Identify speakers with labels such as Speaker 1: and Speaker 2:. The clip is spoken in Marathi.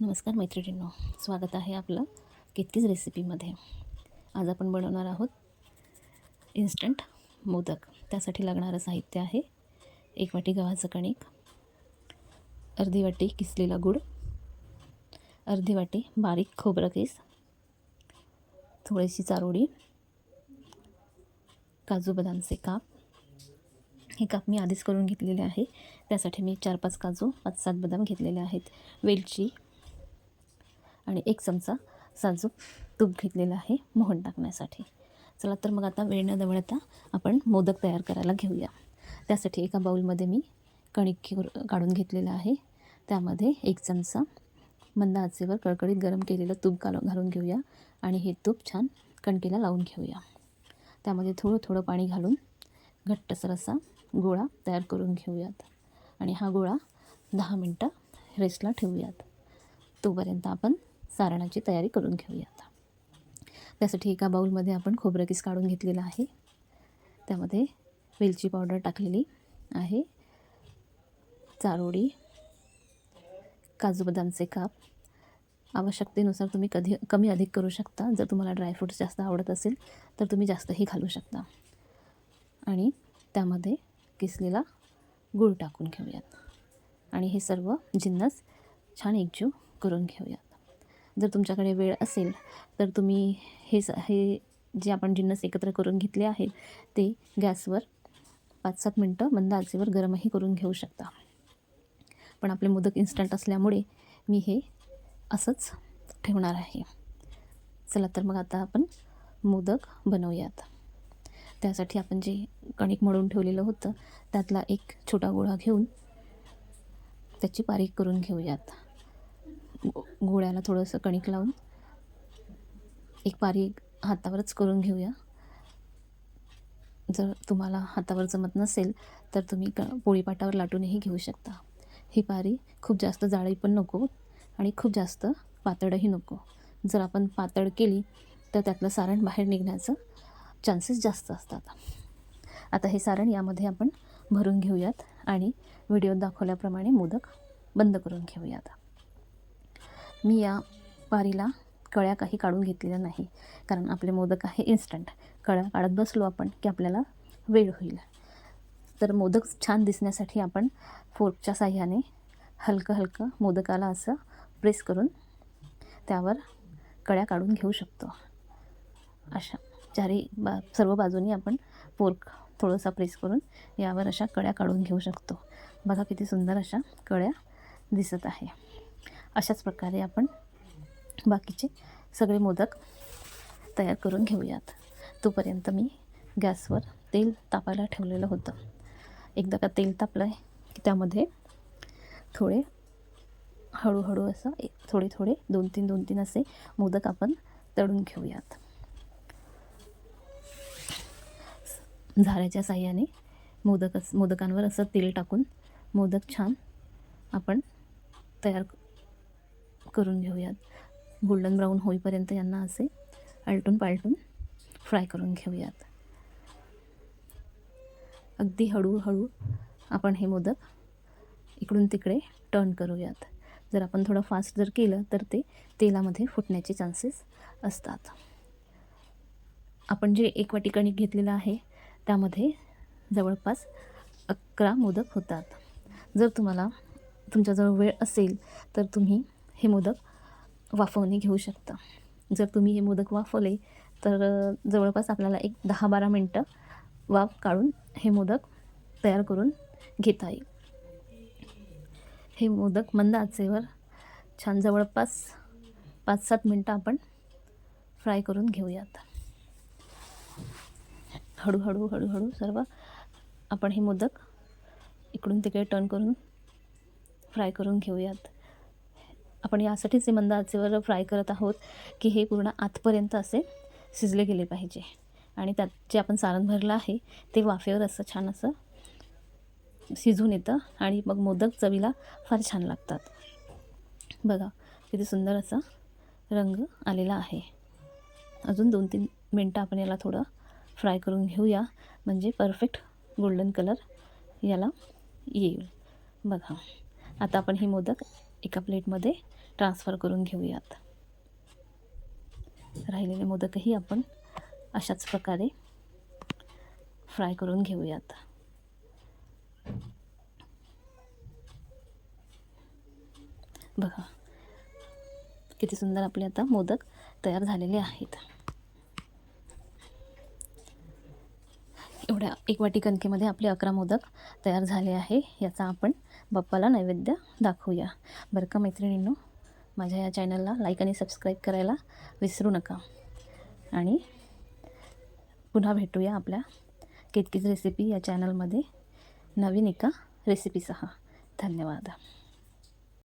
Speaker 1: नमस्कार मैत्रिणींनो स्वागत आहे आपलं कितकीच रेसिपीमध्ये. आज आपण बनवणार आहोत इन्स्टंट मोदक. त्यासाठी लागणारं साहित्य आहे एक वाटी गव्हाचं कणिक अर्धी वाटी किसलेला गूळ अर्धी वाटी बारीक खोबरं केस थोडीशी चारोळी काजू बदामचे काप. हे काप मी आधीच करून घेतलेले आहे. त्यासाठी मी चार पाच काजू पाच सात बदाम घेतलेले आहेत. वेलची आणि एक चमचा साजूक तूप घेतलेलं आहे मोहन टाकण्यासाठी. चला तर मग आता वेळ न दवळता आपण मोदक तयार करायला घेऊया. त्यासाठी एका बाऊलमध्ये मी कणिक काढून घेतलेलं आहे. त्यामध्ये एक चमचा मंद आचेवर कडकडीत गरम केलेलं तूप घालून घालून घेऊया आणि हे तूप छान कणकेला लावून घेऊया. त्यामध्ये थोडं थोडं पाणी घालून घट्टसर असा गोळा तयार करून घेऊयात आणि हा गोळा दहा मिनटं रेस्टला ठेवूयात. तोपर्यंत आपण सारणाची तयारी करून घेऊयात त्यासाठी एका बाऊलमध्ये आपण खोबरं किस काढून घेतलेलं आहे. त्यामध्ये वेलची पावडर टाकलेली आहे. चारोळी काजू बदामचे काप. आवश्यकतेनुसार तुम्ही कधी कमी अधिक करू शकता. जर तुम्हाला ड्रायफ्रूट्स जास्त आवडत असेल तर तुम्ही जास्तही घालू शकता. आणि त्यामध्ये किसलेला गूळ टाकून घेऊयात. आणि हे सर्व जिन्नस छान एकजीव करून घेऊयात. जर तुमच्याकडे वेळ असेल तर तुम्ही हे स हे जे आपण जिन्नस एकत्र करून घेतले आहेत ते गॅसवर पाच सात मिनटं मंद आचेवर गरमही करून घेऊ शकता. पण आपले मोदक इन्स्टंट असल्यामुळे मी हे असंच ठेवणार आहे. चला तर मग आता आपण मोदक बनवूयात. त्यासाठी आपण जे कणिक मळून ठेवलेलं होतं त्यातला एक छोटा गोळा घेऊन त्याची बारीक करून घेऊयात. गोळ्याला थोडंसं कणिक लावून एक पारी हातावरच करून घेऊया. जर तुम्हाला हातावर जमत नसेल तर तुम्ही क पोळीपाटावर लाटूनही घेऊ शकता. ही पारी खूप जास्त जाळी पण नको आणि खूप जास्त पातळही नको. जर आपण पातळ केली तर त्यातलं सारण बाहेर निघण्याचं चान्सेस जास्त असतात. आता हे सारण यामध्ये आपण भरून घेऊयात आणि व्हिडिओत दाखवल्याप्रमाणे मोदक बंद करून घेऊयात. मी या पारीला कळ्या काही काढून घेतलेल्या नाही. कारण आपले मोदक आहे इन्स्टंट कळ्या काढत बसलो आपण की आपल्याला वेळ होईल. तर मोदक छान दिसण्यासाठी आपण फोर्कच्या साह्याने हलकं हलकं मोदकाला असं प्रेस करून त्यावर कळ्या काढून घेऊ शकतो. अशा चारी बा सर्व बाजूनी आपण फोर्क थोडंसा प्रेस करून यावर अशा कळ्या काढून घेऊ शकतो. बघा किती सुंदर अशा कळ्या दिसत आहे. अशाच प्रकारे आपण बाकीचे सगळे मोदक तयार करून घेऊयात. तोपर्यंत मी गॅसवर तेल तापायला ठेवलेलं होतं. एकदा का तेल तापलं आहे की त्यामध्ये थोडे हळूहळू असं एक थोडे थोडे दोन तीन दोन तीन असे मोदक आपण तळून घेऊयात. झाऱ्याच्या साह्याने मोदक मोदकांवर असं तेल टाकून मोदक छान आपण तयार करून घेऊयात. गोल्डन ब्राऊन होईपर्यंत यांना असे आलटून पालटून फ्राय करून घेऊयात. अगदी हळूहळू आपण हे मोदक इकडून तिकडे टर्न करूयात. जर आपण थोडं फास्ट जर केलं तर ते तेलामध्ये फुटण्याचे चान्सेस असतात. आपण जे एक वाटी कणिक घेतलेलं आहे त्यामध्ये जवळपास अकरा मोदक होतात. जर तुम्हाला तुमच्याजवळ वेळ असेल तर तुम्ही हे मोदक वाफवणे घेऊ शकता. जर तुम्ही हे मोदक वाफवले तर जवळपास आपल्याला एक दहा बारा मिनटं वाफ काढून हे मोदक तयार करून घेता येईल. हे मोदक मंद आचेवर छान जवळपास पाच सात मिनटं आपण फ्राय करून घेऊयात. हळूहळू हळूहळू सर्व आपण हे मोदक इकडून तिकडे टर्न करून फ्राय करून घेऊयात. आपण यासाठीच हे मंद आचेवर फ्राय करत आहोत की हे पूर्ण आतपर्यंत असे शिजले गेले पाहिजे. आणि त्यात जे आपण सारण भरलं आहे ते वाफेवर असं छान असं शिजून येतं आणि मग मोदक चवीला फार छान लागतात. बघा किती सुंदर असा रंग आलेला आहे. अजून दोन तीन मिनटं आपण याला थोडं फ्राय करून घेऊया. म्हणजे परफेक्ट गोल्डन कलर याला येईल. बघा आता आपण हे मोदक एका प्लेटमध्ये ट्रान्सफर करून घेऊयात. राहिलेले मोदकही आपण अशाच प्रकारे फ्राय करून घेऊयात. बघा किती सुंदर आपले आता मोदक तयार झालेले आहेत. एवढ्या एक वाटी कणकेमध्ये आपले अकरा मोदक तयार झाले आहे याचा आपण बाप्पाला नैवेद्य दाखवूया. बरं का मैत्रिणींनो? माझ्या या चॅनलला लाईक आणि सबस्क्राईब करायला विसरू नका. आणि पुन्हा भेटूया आपल्या केतकीच रेसिपी या चॅनलमध्ये. नवीन एका रेसिपीसह. धन्यवाद.